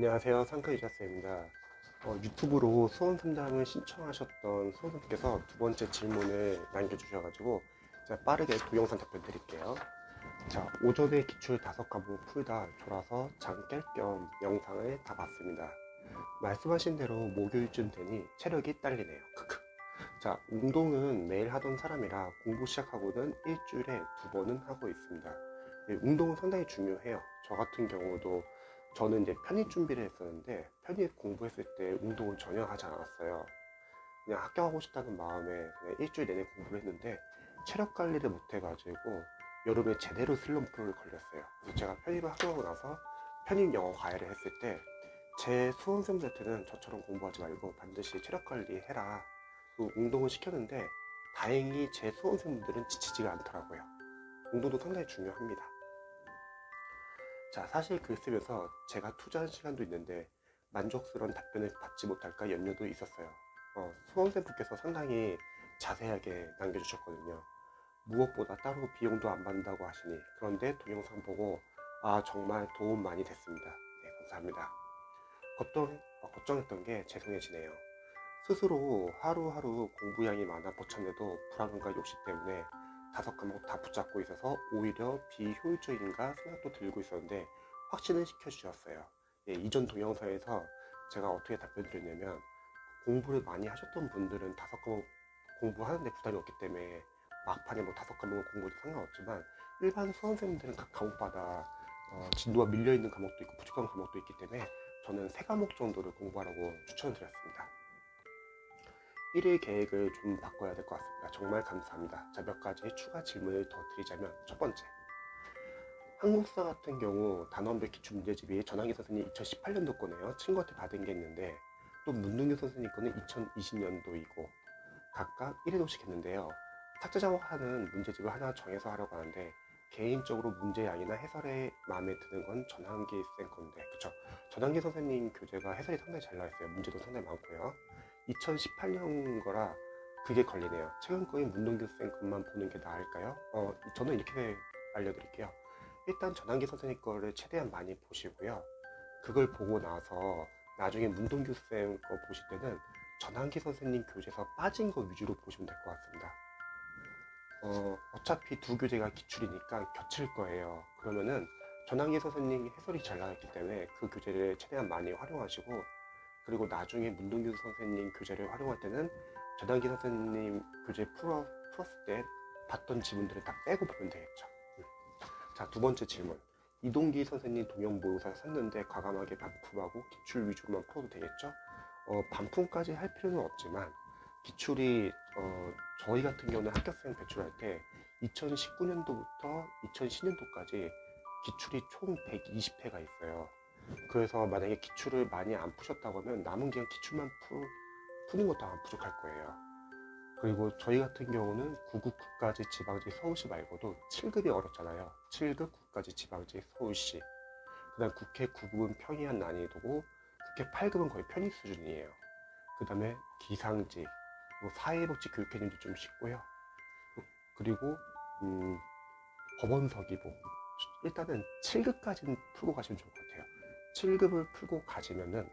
안녕하세요. 상크유자스입니다. 어, 유튜브로 수험 상담을 신청하셨던 수험생께서 두 번째 질문을 남겨주셔가지고 제가 빠르게 동영상 답변 드릴게요. 자 오전에 기출 다섯 과목 풀다 졸아서 잠 깰 겸 영상을 다 봤습니다. 말씀하신 대로 목요일쯤 되니 체력이 딸리네요. 자 운동은 매일 하던 사람이라 공부 시작하고는 일주일에 두 번은 하고 있습니다. 네, 운동은 상당히 중요해요. 저 같은 경우도 저는 이제 편입 준비를 했었는데 편입 공부했을 때 운동을 전혀 하지 않았어요. 그냥 합격하고 싶다는 마음에 그냥 일주일 내내 공부를 했는데 체력 관리를 못 해가지고 여름에 제대로 슬럼프를 걸렸어요. 그래서 제가 편입을 합격하고 나서 편입 영어 과외를 했을 때 제 수험생들한테는 저처럼 공부하지 말고 반드시 체력 관리 해라. 그 운동을 시켰는데 다행히 제 수험생들은 지치지가 않더라고요. 운동도 상당히 중요합니다. 자, 사실 글 쓰면서 제가 투자한 시간도 있는데 만족스러운 답변을 받지 못할까 염려도 있었어요. 어, 수험생 분께서 상당히 자세하게 남겨주셨거든요. 무엇보다 따로 비용도 안 받는다고 하시니 그런데 동영상 보고 아 정말 도움 많이 됐습니다. 네, 감사합니다. 걱정, 어, 걱정했던 게 죄송해지네요. 스스로 하루하루 공부량이 많아 벅찼는데도 불안감과 욕심 때문에 다섯 과목 다 붙잡고 있어서 오히려 비효율적인가 생각도 들고 있었는데 확신을 시켜주셨어요. 예, 이전 동영상에서 제가 어떻게 답변 드렸냐면 공부를 많이 하셨던 분들은 다섯 과목 공부하는데 부담이 없기 때문에 막판에 뭐 다섯 과목을 공부해도 상관없지만 일반 수험생들은 각 과목마다 어, 진도가 밀려있는 과목도 있고 부족한 과목도 있기 때문에 저는 세 과목 정도를 공부하라고 추천을 드렸습니다. 1일 계획을 좀 바꿔야 될 것 같습니다. 정말 감사합니다. 자, 몇 가지 추가 질문을 더 드리자면 첫 번째. 한국사 같은 경우 단원별 기출 문제집이 전환기 선생님 2018년도 거네요. 친구한테 받은 게 있는데 또 문동규 선생님 거는 2020년도이고 각각 1회도씩 했는데요. 삭제 작업하는 문제집을 하나 정해서 하려고 하는데 개인적으로 문제 양이나 해설에 마음에 드는 건 전환기 쌤 건데 그쵸? 전환기 선생님 교재가 해설이 상당히 잘 나와 있어요. 문제도 상당히 많고요. 2018년 거라 그게 걸리네요. 최근 거인 문동규 쌤 것만 보는 게 나을까요? 어, 저는 이렇게 알려드릴게요. 일단 전환기 선생님 거를 최대한 많이 보시고요. 그걸 보고 나서 나중에 문동규 쌤거 보실 때는 전환기 선생님 교재에서 빠진 거 위주로 보시면 될 것 같습니다. 어, 어차피 두 교재가 기출이니까 겹칠 거예요. 그러면은 전환기 선생님 해설이 잘 나왔기 때문에 그 교재를 최대한 많이 활용하시고 그리고 나중에 문동규 선생님 교재를 활용할 때는 전환기 선생님 교재 풀어, 풀었을 때 봤던 지문들을 다 빼고 보면 되겠죠. 음. 자, 두 번째 질문. 이동기 선생님 동영 모의고사 샀는데 과감하게 반품하고 기출 위주로만 풀어도 되겠죠? 어, 반품까지 할 필요는 없지만 기출이 어, 저희 같은 경우는 합격생 배출할 때 2019년도부터 2010년도까지 기출이 총 120회가 있어요. 그래서 만약에 기출을 많이 안 푸셨다고 하면 남은 기간 기출만 푸, 푸는 것도 아마 부족할 거예요. 그리고 저희 같은 경우는 9급 국가지 지방지 서울시 말고도 7급이 어렵잖아요. 7급 국가지 지방지 서울시. 그 다음 국회 9급은 평이한 난이도고 국회 8급은 거의 편입 수준이에요. 그 다음에 기상직, 뭐 사회복지 교육개념도 좀 쉽고요. 그리고 음, 법원서기보. 일단은 7급까지는 풀고 가시면 좋을 것 같아요. 7급을 풀고 가시면은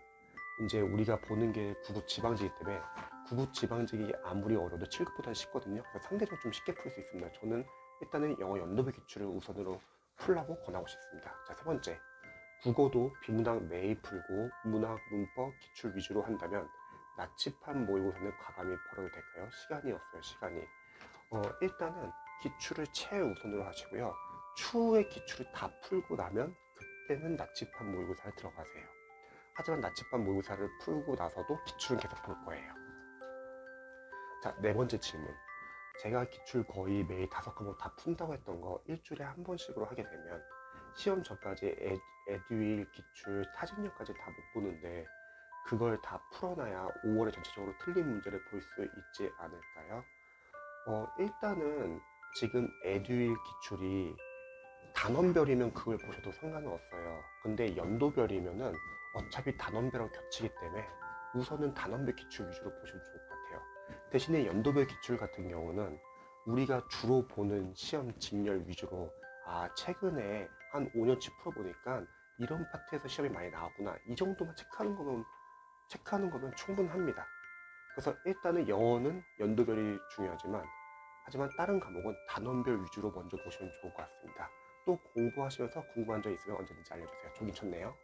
이제 우리가 보는 게 구급 지방직이기 때문에 구급 지방직이 아무리 어려도 7급보다 쉽거든요. 그래서 상대적으로 좀 쉽게 풀 수 있습니다. 저는 일단은 영어 연도별 기출을 우선으로 풀라고 권하고 싶습니다. 자, 세 번째. 국어도 비문학 매일 풀고 문학, 문법, 기출 위주로 한다면 나치판 모의고사는 과감히 벌어도 될까요? 시간이 없어요, 시간이. 어, 일단은 기출을 최우선으로 하시고요. 추후에 기출을 다 풀고 나면 그 때는 나치판 모의고사를 들어가세요. 하지만 나치판 모의고사를 풀고 나서도 기출은 계속 볼 거예요. 자, 네 번째 질문. 제가 기출 거의 매일 다섯 과목 다 푼다고 했던 거 일주일에 한 번씩으로 하게 되면 시험 전까지 에, 에듀윌 기출 사진력까지 다 못 보는데 그걸 다 풀어놔야 5월에 전체적으로 틀린 문제를 볼 수 있지 않을까요? 어, 일단은 지금 에듀윌 기출이 단원별이면 그걸 보셔도 상관은 없어요. 근데 연도별이면은 어차피 단원별하고 겹치기 때문에 우선은 단원별 기출 위주로 보시면 좋을 것 같아요. 대신에 연도별 기출 같은 경우는 우리가 주로 보는 시험 직렬 위주로 아 최근에 한 5년치 풀어보니까 이런 파트에서 시험이 많이 나왔구나. 이 정도만 체크하는 거면 체크하는 거면 충분합니다. 그래서 일단은 영어는 연도별이 중요하지만 하지만 다른 과목은 단원별 위주로 먼저 보시면 좋을 것 같습니다. 또 공부하셔서 궁금한 점 있으면 언제든지 알려주세요. 좀 미쳤네요.